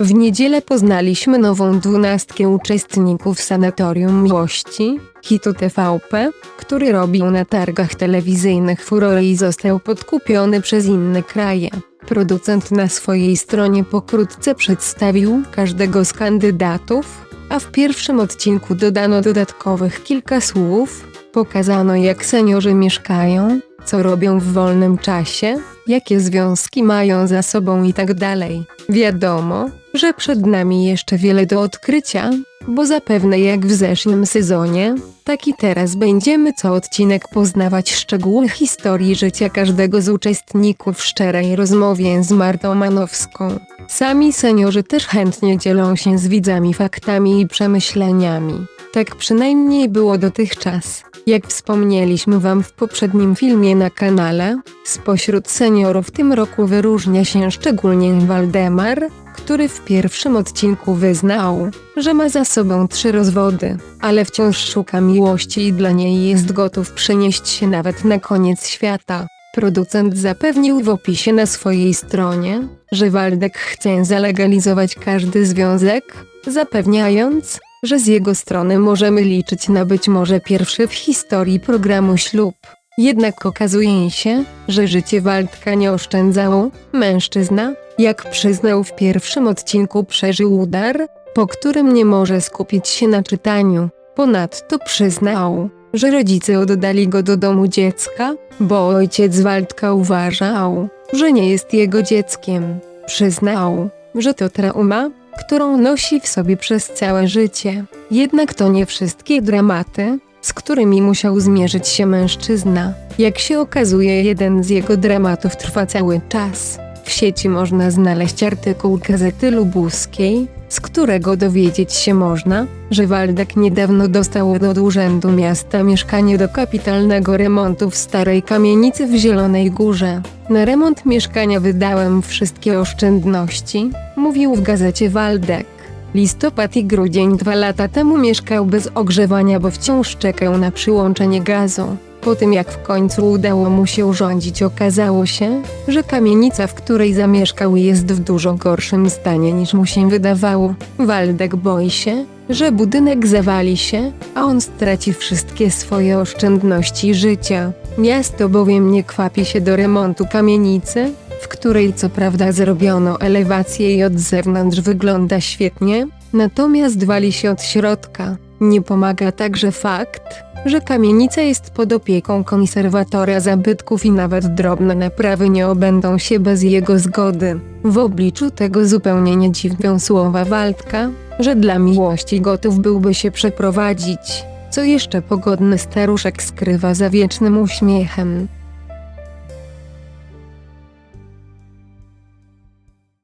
W niedzielę poznaliśmy nową dwunastkę uczestników Sanatorium Miłości, hitu TVP, który robił na targach telewizyjnych furorę i został podkupiony przez inne kraje. Producent na swojej stronie pokrótce przedstawił każdego z kandydatów, a w pierwszym odcinku dodano dodatkowych kilka słów, pokazano jak seniorzy mieszkają, co robią w wolnym czasie, jakie związki mają za sobą i tak dalej. Wiadomo, że przed nami jeszcze wiele do odkrycia, bo zapewne jak w zeszłym sezonie, tak i teraz będziemy co odcinek poznawać szczegóły historii życia każdego z uczestników w szczerej rozmowie z Martą Manowską. Sami seniorzy też chętnie dzielą się z widzami faktami i przemyśleniami. Tak przynajmniej było dotychczas. Jak wspomnieliśmy Wam w poprzednim filmie na kanale, spośród seniorów w tym roku wyróżnia się szczególnie Waldemar, który w pierwszym odcinku wyznał, że ma za sobą trzy rozwody, ale wciąż szuka miłości i dla niej jest gotów przenieść się nawet na koniec świata. Producent zapewnił w opisie na swojej stronie, że Waldek chce zalegalizować każdy związek, zapewniając, że z jego strony możemy liczyć na być może pierwszy w historii programu ślub. Jednak okazuje się, że życie Waldka nie oszczędzało. Mężczyzna, jak przyznał w pierwszym odcinku, przeżył udar, po którym nie może skupić się na czytaniu. Ponadto przyznał, że rodzice oddali go do domu dziecka, bo ojciec Waldka uważał, że nie jest jego dzieckiem. Przyznał, że to trauma, którą nosi w sobie przez całe życie. Jednak to nie wszystkie dramaty, z którymi musiał zmierzyć się mężczyzna. Jak się okazuje, jeden z jego dramatów trwa cały czas. W sieci można znaleźć artykuł Gazety Lubuskiej, z którego dowiedzieć się można, że Waldek niedawno dostał od Urzędu Miasta mieszkanie do kapitalnego remontu w starej kamienicy w Zielonej Górze. Na remont mieszkania wydałem wszystkie oszczędności, mówił w gazecie Waldek. Listopad i grudzień dwa lata temu mieszkał bez ogrzewania, bo wciąż czekał na przyłączenie gazu. Po tym jak w końcu udało mu się urządzić, okazało się, że kamienica, w której zamieszkał, jest w dużo gorszym stanie niż mu się wydawało. Waldek boi się, że budynek zawali się, a on straci wszystkie swoje oszczędności życia. Miasto bowiem nie kwapi się do remontu kamienicy, w której co prawda zrobiono elewację i od zewnątrz wygląda świetnie, natomiast wali się od środka. Nie pomaga także fakt, że kamienica jest pod opieką konserwatora zabytków i nawet drobne naprawy nie obędą się bez jego zgody. W obliczu tego zupełnie nie dziwią słowa Waldka, że dla miłości gotów byłby się przeprowadzić. Co jeszcze pogodny staruszek skrywa za wiecznym uśmiechem.